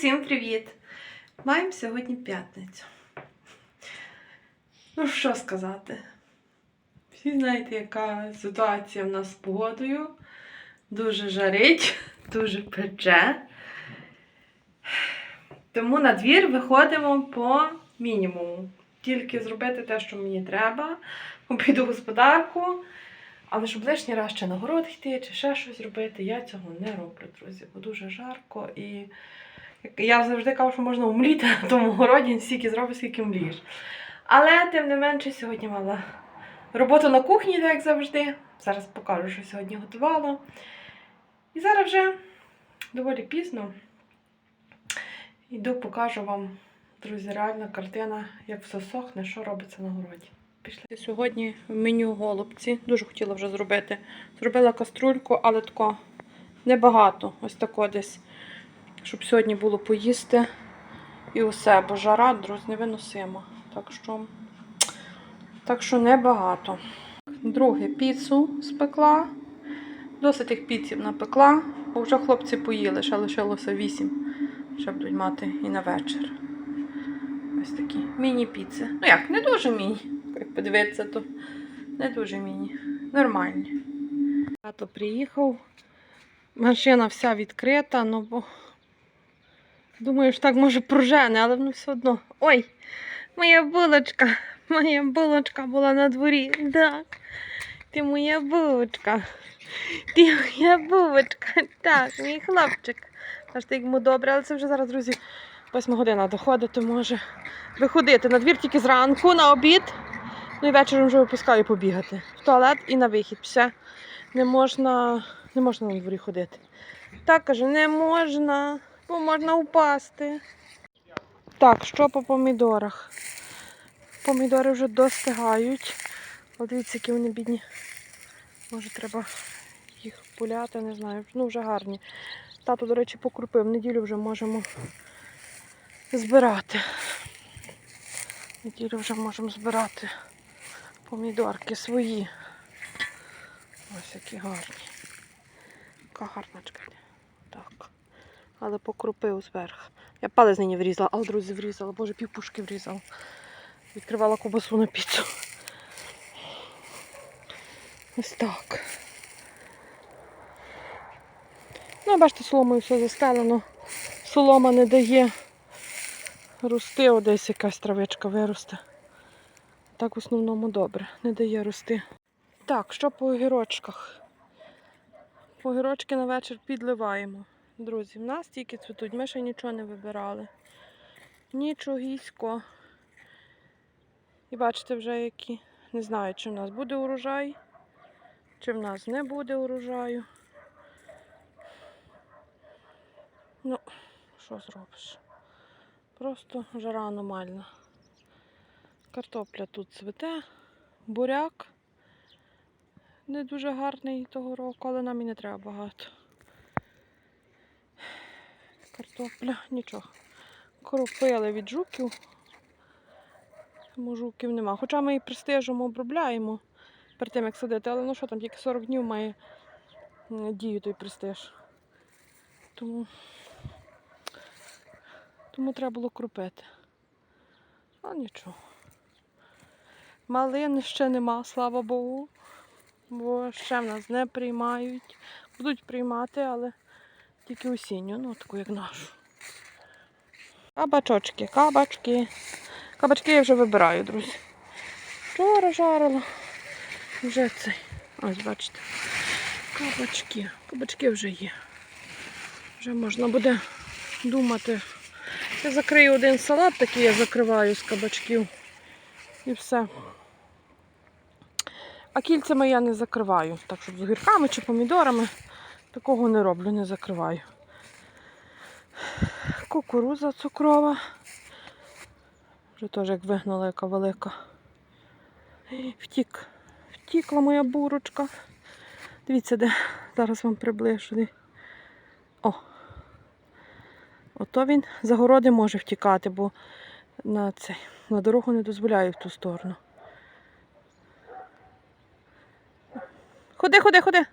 Усім привіт! Маємо сьогодні п'ятницю. Ну, що сказати? Всі знаєте, яка ситуація в нас з погодою. Дуже жарить, дуже пече. Тому на двір виходимо по мінімуму. Тільки зробити те, що мені треба, обійду господарку. Але щоб лишній раз ще на город йти, чи ще щось робити, я цього не роблю, друзі, бо дуже жарко. І я завжди кажу, що можна умліти на тому городі, стільки зробиш, скільки млієш. Але тим не менше, сьогодні мала роботу на кухні, так як завжди. Зараз покажу, що сьогодні готувала. І зараз вже доволі пізно. Йду, покажу вам, друзі, реальна картина, як все сохне, що робиться на городі. Пішли сьогодні в меню голубці. Дуже хотіла вже зробити. Зробила каструльку, але тако небагато. Ось тако десь. Щоб сьогодні було поїсти і усе, бо жара, друзі, невиносима. Так що, так що небагато. Друге піцу спекла. Досить тих піців напекла, бо вже хлопці поїли, ще лишилося вісім. Ще будуть мати і на вечір. Ось такі міні-піци. Ну як, не дуже міні. Як подивитися, то не дуже міні. Нормальні. Тато приїхав. Машина вся відкрита, ну бо думаю, що так може пружене, але воно все одно. Ой, моя булочка, моя булочка була на дворі. Так. Ти моя булочка. Ти моя булочка. Так, мій хлопчик. Аж ти йому добре, але це вже зараз, друзі, восьма година доходить, то може виходити на двір тільки зранку, на обід. Ну і вечором вже випускаю побігати. В туалет і на вихід. Все. Не можна, не можна на дворі ходити. Так каже, не можна, бо можна впасти. Так, що по помідорах? Помідори вже достигають. От дивіться, які вони бідні. Може треба їх пуляти, не знаю. Ну, вже гарні. Тато, до речі, покрупив. Неділю вже можемо збирати. Неділю вже можемо збирати помідорки свої. Ось які гарні. Яка гарночка. Так. Але покрупив зверх. Я палець нині врізала, але друзі врізала. Боже, півпушки врізала. Відкривала ковбасу на піцу. Ось так. Ну, бачите, соломою все застелено. Солома не дає рости, О, десь якась травичка виросте. Так в основному добре, не дає рости. Так, що по огірочках? Огірочки на вечір підливаємо. Друзі, в нас тільки цвітуть, ми ще нічого не вибирали. Нічогісько. І бачите вже які. Не знаю, чи в нас буде урожай, чи в нас не буде урожаю. Ну, що зробиш? Просто жара аномальна. Картопля тут цвіте, буряк. Не дуже гарний того року, але нам і не треба багато. Картопля, нічого. Кропили від жуків. Тому жуків нема. Хоча ми і пристижимо, обробляємо перед тим, як садити, але ну що там, тільки 40 днів має дію той пристиж. Тому, тому треба було кропити. А нічого. Малин ще нема, слава Богу. Бо ще в нас не приймають. Будуть приймати, але тільки осінню, ну таку як нашу. Кабачочки, кабачки. Кабачки я вже вибираю, друзі. Вчора жарила. Вже цей. Ось бачите. Кабачки. Кабачки вже є. Вже можна буде думати. Я закрию один салат, такий я закриваю з кабачків. І все. А кільцями я не закриваю. Так, щоб з огірками чи помідорами. Такого не роблю, не закриваю. Кукуруза цукрова. Вже теж як вигнала, яка велика. Втік. Втікла моя бурочка. Дивіться, де зараз вам приближу. О. Ото він за городи може втікати, бо на, цей, на дорогу не дозволяю в ту сторону. Ходи, ходи, ходи.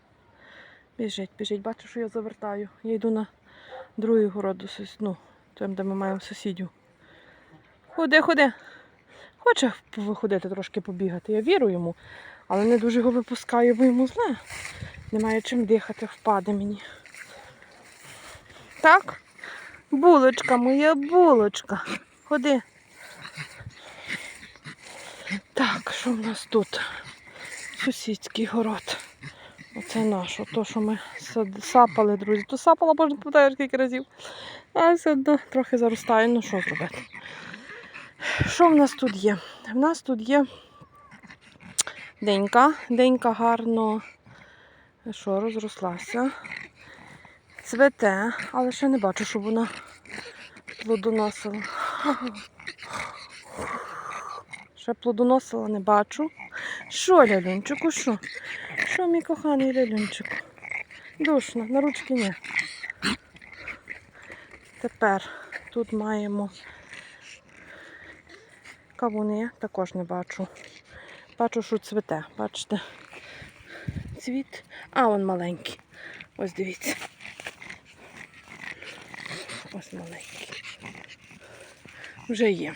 Біжить, біжить. Бачу, що я завертаю. Я йду на другий город, ну, Там, де ми маємо сусідів. Ходи, ходи. Хоче виходити трошки побігати. Я вірю йому, але не дуже його випускаю, бо йому зле. Немає чим дихати, впаде мені. Так? Булочка, моя булочка. Ходи. Так, що в нас тут? Сусідський город. Оце наш, то, що ми сапали, друзі. То сапала, боже, не скільки разів. А все одно трохи заростає. Ну що зробити? Що в нас тут є? В нас тут є денька. Денька гарно що, розрослася. Цвете, але ще не бачу, щоб вона плодоносила. Ще плодоносила не бачу. Що, лялюнчику, що? Що, мій коханий лялюнчику? Душно, на ручки ні. Тепер тут маємо кавуни, також не бачу. Бачу, що цвете, бачите? Цвіт. А, он маленький. Ось дивіться. Ось маленький. Вже є.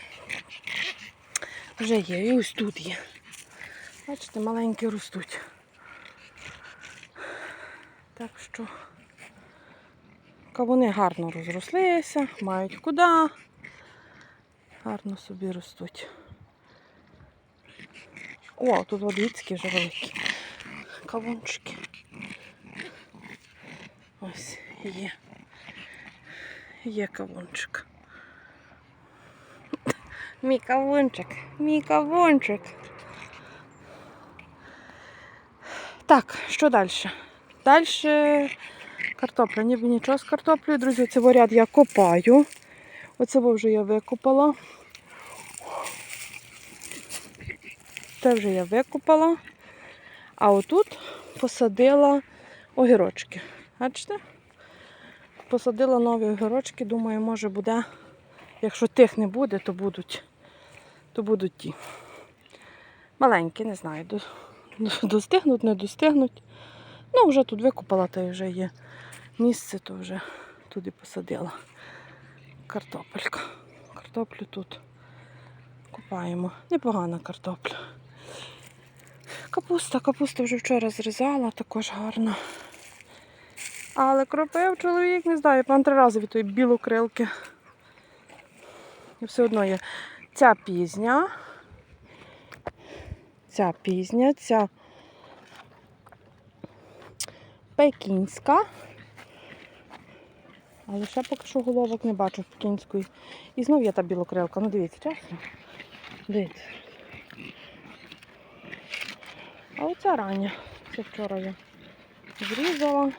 Вже є. І ось тут є. Бачите, маленькі ростуть. Так що кавуни гарно розрослися, мають куди. Гарно собі ростуть. О, тут водицькі вже великі. Кавунчики. Ось є. Є кавунчик. Мій кавунчик, мій кавунчик. Так, що далі? Далі картопля. Ніби нічого з картоплею, друзі. Це варяд я копаю. Оце вже я викопала. Це вже я викопала. А отут посадила огірочки. Бачите? Посадила нові огірочки, думаю, може буде. Якщо тих не буде, то будуть, то будуть ті. Маленькі, не знаю, до- до- достигнуть, не достигнуть. Ну, вже тут викопала, та вже є місце, то вже туди посадила. Картопелька. Картоплю тут купаємо. Непогана картопля. Капуста, капусту вже вчора зрізала, також гарно. Але кропив чоловік, не знаю, пан три рази від тої білокрилки. І все одно є ця пізня. Ця пізня, ця пекінська. Але ще поки що головок не бачу пекінської. І знов є та білокрилка. Ну дивіться, чесно. Дивіться. А оця рання. Це вчора я зрізала.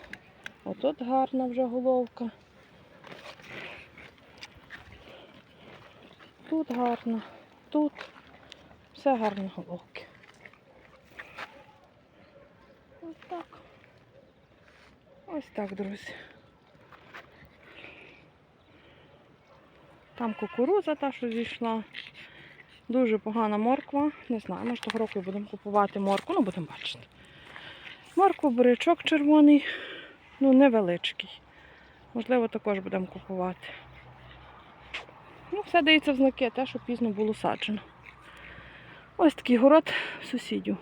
Отут гарна вже головка. Тут гарно, тут все гарні головки. Ось так. Ось так, друзі. Там кукуруза та, що зійшла. Дуже погана морква. Не знаю, може того року будемо купувати моркву, ну будемо бачити. Морква, бурячок червоний, ну невеличкий. Можливо, також будемо купувати. Ну, все дається в знаки, те, що пізно було саджено. Ось такий город сусідів.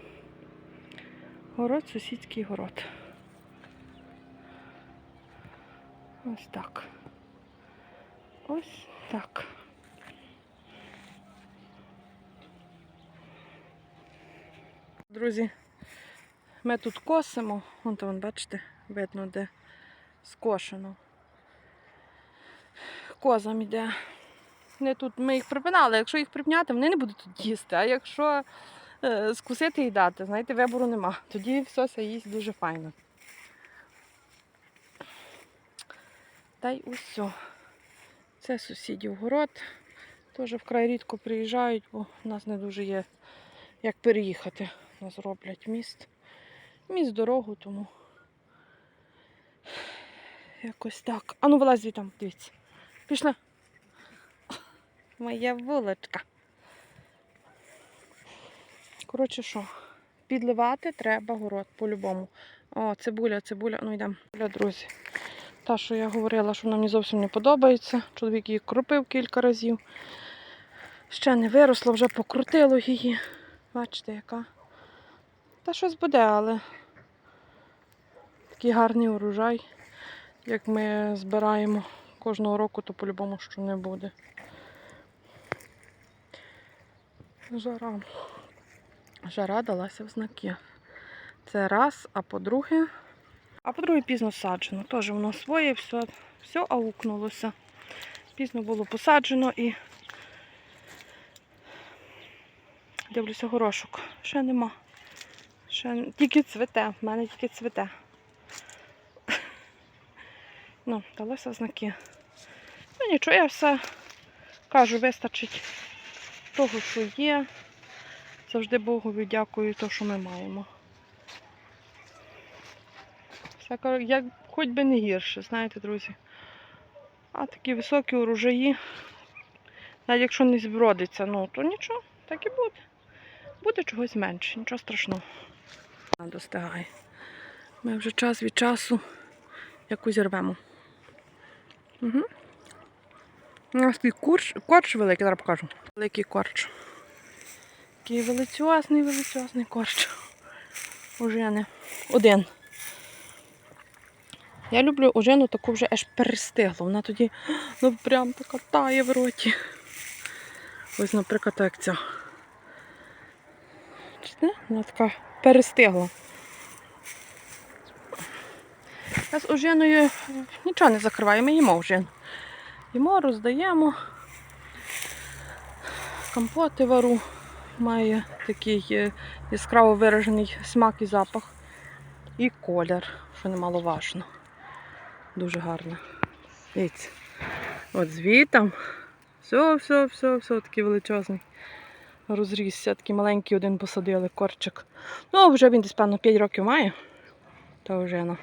Город, сусідський город. Ось так. Ось так. Друзі, ми тут косимо. Вон там, бачите, видно, де скошено. Козам іде. Не тут ми їх припинали. Якщо їх припняти, вони не будуть тут їсти. А якщо е, скусити і дати, знаєте, вибору нема. Тоді все їсть дуже файно. Та й усе. Це сусідів город. Теж вкрай рідко приїжджають, бо в нас не дуже є як переїхати. У нас роблять міст. Міст дорогу, тому якось так. А ну вилазь звідти, дивіться. Пішла. Моя вулочка. Коротше, що? Підливати треба город по-любому. О, цибуля, цибуля. Ну йдемо. Друзі. та, що я говорила, що вона мені зовсім не подобається. Чоловік її кропив кілька разів. Ще не виросло, вже покрутило її. Бачите, яка. Та щось буде, але такий гарний урожай, як ми збираємо кожного року, то по-любому що не буде. Жара. Жара далася в знаки. Це раз, а по-друге. А по-друге, пізно саджено. Теж воно своє, все, все аукнулося. Пізно було посаджено і дивлюся горошок. Ще нема. Ще тільки цвете. В мене тільки цвете. Ну, далося в знаки. Ну нічого, я все кажу, вистачить того, що є. Завжди Богові дякую, то, що ми маємо. Все, як хоч би не гірше, знаєте, друзі. А такі високі урожаї, навіть якщо не збродиться, ну то нічого, так і буде. Буде чогось менше, нічого страшного. Достигає. Ми вже час від часу якусь рвемо. Угу. У нас такий корч, корч великий, зараз покажу. Великий корч. Такий величезний, величезний корч. Не один. Я люблю ожину таку вже аж перестиглу. Вона тоді ну, прям така тає в роті. Ось, наприклад, як ця. Вона така перестигла. Я з ожиною нічого не закриваю, ми їмо ожину. Їмо, роздаємо. Компоти вару. Має такий е, яскраво виражений смак і запах. І колір, що немаловажно. Дуже гарно. Дивіться. От звітом. Все, все, все, все, такий величезний. Розрісся, такий маленький один посадили корчик. Ну, вже він десь, певно, 5 років має. Та вже ну,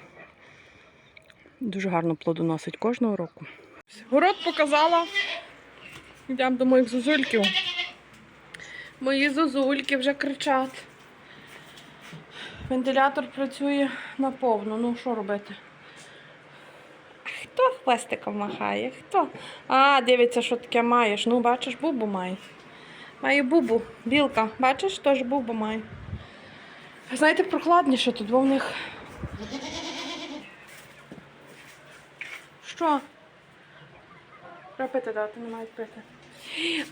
дуже гарно плодоносить кожного року. Город показала. Йдемо до моїх зозульків. Мої зозульки вже кричать. Вентилятор працює наповну. Ну, що робити? Хто хвостиком махає? Хто? А, дивиться, що таке маєш. Ну, бачиш, бубу має. Має бубу, білка. Бачиш, теж бубу має. Знаєте, прохладніше тут, бо в них. Що? Треба пити дати, не мають пити.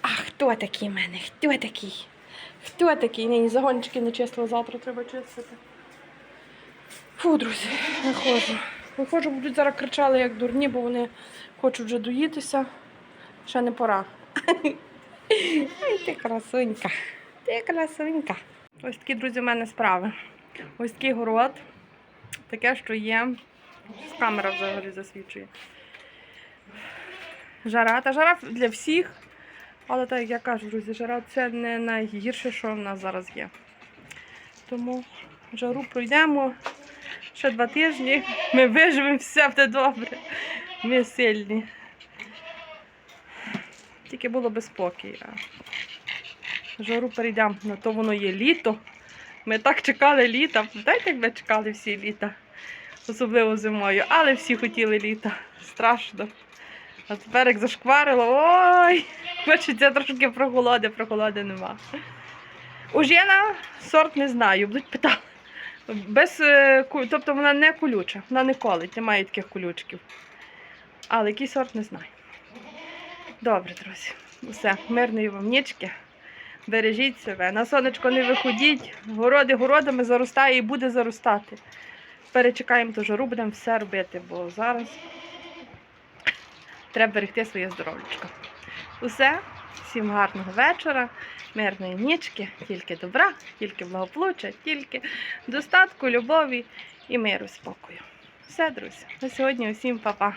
А хто такий в мене? Хто такий? Хто такий? Нині загончики не чистила, завтра треба чистити. Фу, друзі, виходжу. Виходжу, будуть зараз кричали, як дурні, бо вони хочуть вже доїтися. Ще не пора. Ай, ти красунька. Ти красунька. Ось такі, друзі, в мене справи. Ось такий город. Таке, що є. Камера взагалі засвічує. Жара. Та жара для всіх. Але так, як я кажу, друзі, жара це не найгірше, що в нас зараз є. Тому жару пройдемо. Ще два тижні. Ми виживемо, все буде добре. Ми сильні. Тільки було би спокій. Жару перейдемо. На то воно є літо. Ми так чекали літа. Пам'ятаєте, як ми чекали всі літа? Особливо зимою. Але всі хотіли літа. Страшно. А тепер як зашкварило, ой, хочеться трошки прохолоди, прохолоди нема. Ужена сорт не знаю, будуть питали. Без, е, тобто вона не колюча, вона не колить, немає таких колючків. Але який сорт не знаю. Добре, друзі. Все, мирної вам нічки. Бережіть себе. На сонечко не виходіть. Городи городами заростає і буде заростати. Перечекаємо ту жару, будемо все робити, бо зараз треба берегти своє здоров'ячко. Усе, всім гарного вечора, мирної нічки, тільки добра, тільки благополуччя, тільки достатку, любові і миру, спокою. Все, друзі. На сьогодні усім па-па.